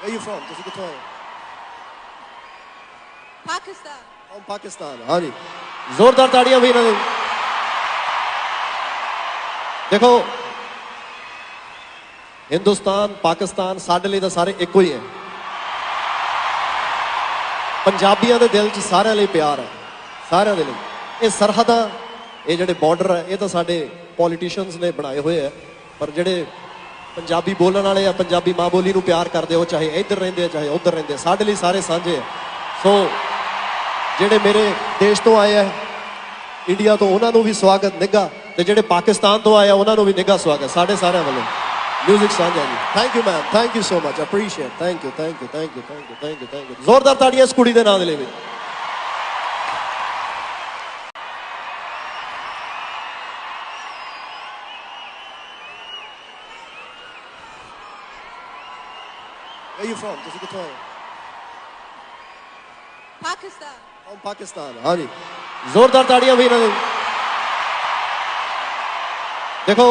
Where you from? ਤੁਸੀਂ ਕਿੱਥੋਂ ਆਏ Pakistan. from ਪਾਕਿਸਤਾਨ ਹਾਂਜੀ ਜ਼ੋਰਦਾਰ ਤਾੜੀਆਂ ਵੀ ਇਹਨਾਂ ਦੇ ਦੇਖੋ ਹਿੰਦੁਸਤਾਨ ਪਾਕਿਸਤਾਨ ਸਾਡੇ ਲਈ ਤਾਂ ਸਾਰੇ ਇੱਕੋ ਹੀ ਹੈ। ਪੰਜਾਬੀਆਂ ਦੇ ਦਿਲ 'ਚ ਸਾਰਿਆਂ ਲਈ ਪਿਆਰ ਹੈ। ਸਾਰਿਆਂ ਦੇ ਲਈ। ਇਹ ਸਰਹੱਦਾਂ ਇਹ ਜਿਹੜੇ ਬਾਰਡਰ ਹੈ ਇਹ ਤਾਂ ਸਾਡੇ ਪੋਲੀਟੀਸ਼ੀਅਨਸ ਨੇ ਬਣਾਏ ਹੋਏ ਆ ਪਰ ਜਿਹੜੇ ਪੰਜਾਬੀ ਬੋਲਣ ਵਾਲੇ ਆ, ਪੰਜਾਬੀ ਮਾਂ ਬੋਲੀ ਨੂੰ ਪਿਆਰ ਕਰਦੇ ਹੋ, ਚਾਹੇ ਇੱਧਰ ਰਹਿੰਦੇ ਆ, ਚਾਹੇ ਉੱਧਰ ਰਹਿੰਦੇ ਆ। ਸਾਡੇ ਲਈ ਸਾਰੇ ਸਾਂਝੇ ਆ। ਸੋ, ਜਿਹੜੇ ਮੇਰੇ ਦੇਸ਼ ਤੋਂ ਆਏ ਆ, ਇੰਡੀਆ ਤੋਂ, ਉਹਨਾਂ ਨੂੰ ਵੀ ਸਵਾਗਤ, ਨਿੱਘਾ। ਤੇ ਜਿਹੜੇ ਪਾਕਿਸਤਾਨ ਤੋਂ ਆਏ ਆ, ਉਹਨਾਂ ਨੂੰ ਵੀ ਨਿੱਘਾ ਸਵਾਗਤ। ਸਾਡੇ ਸਾਰਿਆਂ ਵੱਲੋਂ। ਮਿਊਜ਼ਿਕ ਸਾਂਝਾ ਜੀ। Thank you ma'am thank you so much appreciate thank you thank you thank you thank you thank you thank you ਜ਼ੋਰਦਾਰ ਤਾੜੀਆਂ ਇਸ ਕੁੜੀ ਦੇ ਨਾਂ ਦੇ ਲਈ ਵੀ। Where you from? ਤੁਸੀਂ ਕਿੱਥੋਂ ਆਏ Pakistan. from ਪਾਕਿਸਤਾਨ ਹਾਂਜੀ ਜ਼ੋਰਦਾਰ ਤਾੜੀਆਂ ਵੀ ਇਹਨਾਂ ਦੇ ਦੇਖੋ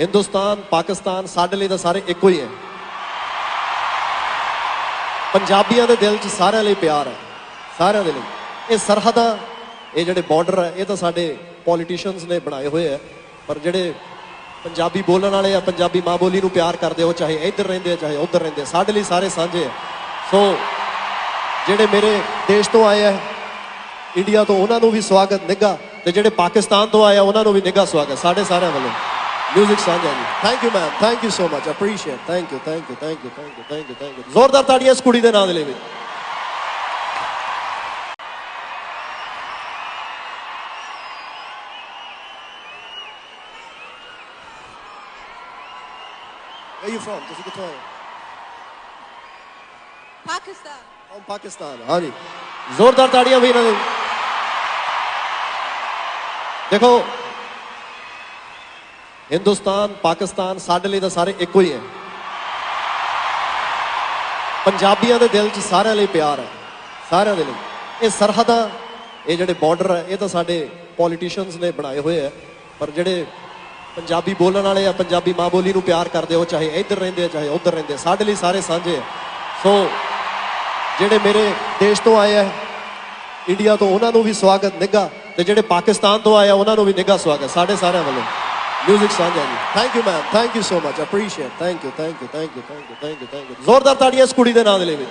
ਹਿੰਦੁਸਤਾਨ ਪਾਕਿਸਤਾਨ ਸਾਡੇ ਲਈ ਤਾਂ ਸਾਰੇ ਇੱਕੋ ਹੀ ਹੈ। ਪੰਜਾਬੀਆਂ ਦੇ ਦਿਲ 'ਚ ਸਾਰਿਆਂ ਲਈ ਪਿਆਰ ਹੈ। ਸਾਰਿਆਂ ਦੇ ਲਈ। ਇਹ ਸਰਹੱਦਾਂ ਇਹ ਜਿਹੜੇ ਬਾਰਡਰ ਹੈ ਇਹ ਤਾਂ ਸਾਡੇ ਪੋਲੀਟੀਸ਼ੀਅਨਸ ਨੇ ਬਣਾਏ ਹੋਏ ਆ ਪਰ ਜਿਹੜੇ ਪੰਜਾਬੀ ਬੋਲਣ ਵਾਲੇ ਆ, ਪੰਜਾਬੀ ਮਾਂ ਬੋਲੀ ਨੂੰ ਪਿਆਰ ਕਰਦੇ ਹੋ ਚਾਹੇ ਇੱਧਰ ਰਹਿੰਦੇ ਆ, ਚਾਹੇ ਉੱਧਰ ਰਹਿੰਦੇ ਸਾਡੇ ਲਈ ਸਾਰੇ ਸਾਂਝੇ ਆ। ਸੋ, ਜਿਹੜੇ ਮੇਰੇ ਦੇਸ਼ ਤੋਂ ਆਏ ਆ, ਇੰਡੀਆ ਤੋਂ, ਉਹਨਾਂ ਨੂੰ ਵੀ ਸਵਾਗਤ, ਨਿੱਘਾ, ਤੇ ਜਿਹੜੇ ਪਾਕਿਸਤਾਨ ਤੋਂ ਆਏ ਆ, ਉਹਨਾਂ ਨੂੰ ਵੀ ਨਿੱਘਾ ਸਵਾਗਤ, ਸਾਡੇ ਸਾਰਿਆਂ ਵੱਲੋਂ। ਮਿਊਜ਼ਿਕ ਸਾਂਝਾ ਜੀ। Thank you ma'am thank you so much appreciate thank you thank you thank you thank you thank you thank you ਜ਼ੋਰਦਾਰ ਤਾੜੀਆਂ ਇਸ ਕੁੜੀ ਦੇ ਨਾਂ ਦੇ ਲਈ Where you from? ਤੁਸੀਂ ਕਿੱਥੋਂ ਆਏ Pakistan. from ਪਾਕਿਸਤਾਨ ਹਾਂਜੀ ਜ਼ੋਰਦਾਰ ਤਾੜੀਆਂ ਵੀ ਇਹਨਾਂ ਦੇ ਦੇਖੋ ਹਿੰਦੁਸਤਾਨ ਪਾਕਿਸਤਾਨ ਸਾਡੇ ਲਈ ਤਾਂ ਸਾਰੇ ਇੱਕੋ ਹੀ ਹੈ। ਪੰਜਾਬੀਆਂ ਦੇ ਦਿਲ 'ਚ ਸਾਰਿਆਂ ਲਈ ਪਿਆਰ ਹੈ। ਸਾਰਿਆਂ ਦੇ ਲਈ। ਇਹ ਸਰਹੱਦਾਂ ਇਹ ਜਿਹੜੇ ਬਾਰਡਰ ਹੈ ਇਹ ਤਾਂ ਸਾਡੇ ਪੋਲੀਟੀਸ਼ੀਅਨਸ ਨੇ ਬਣਾਏ ਹੋਏ ਆ ਪਰ ਜਿਹੜੇ ਪੰਜਾਬੀ ਬੋਲਣ ਵਾਲੇ ਆ ਪੰਜਾਬੀ ਮਾਂ ਬੋਲੀ ਨੂੰ ਪਿਆਰ ਕਰਦੇ ਹੋ, ਚਾਹੇ ਇੱਧਰ ਰਹਿੰਦੇ ਆ, ਚਾਹੇ ਉੱਧਰ ਰਹਿੰਦੇ ਆ, ਸਾਡੇ ਲਈ ਸਾਰੇ ਸਾਂਝੇ ਆ। ਸੋ ਜਿਹੜੇ ਮੇਰੇ ਦੇਸ਼ ਤੋਂ ਆਏ ਆ, ਇੰਡੀਆ ਤੋਂ, ਉਹਨਾਂ ਨੂੰ ਵੀ ਸਵਾਗਤ, ਨਿੱਘਾ, ਤੇ ਜਿਹੜੇ ਪਾਕਿਸਤਾਨ ਤੋਂ ਆਏ ਆ, ਉਹਨਾਂ ਨੂੰ ਵੀ ਨਿੱਘਾ ਸਵਾਗਤ, ਸਾਡੇ ਸਾਰਿਆਂ ਵੱਲੋਂ। ਮਿਊਜ਼ਿਕ ਸਾਂਝਾ ਜੀ। Thank you ma'am thank you so much appreciate thank you thank you thank you thank you thank you ਜ਼ੋਰਦਾਰ ਤਾੜੀਆਂ ਇਸ ਕੁੜੀ ਦੇ ਨਾਂ ਦੇ ਲਈ ਵੀ।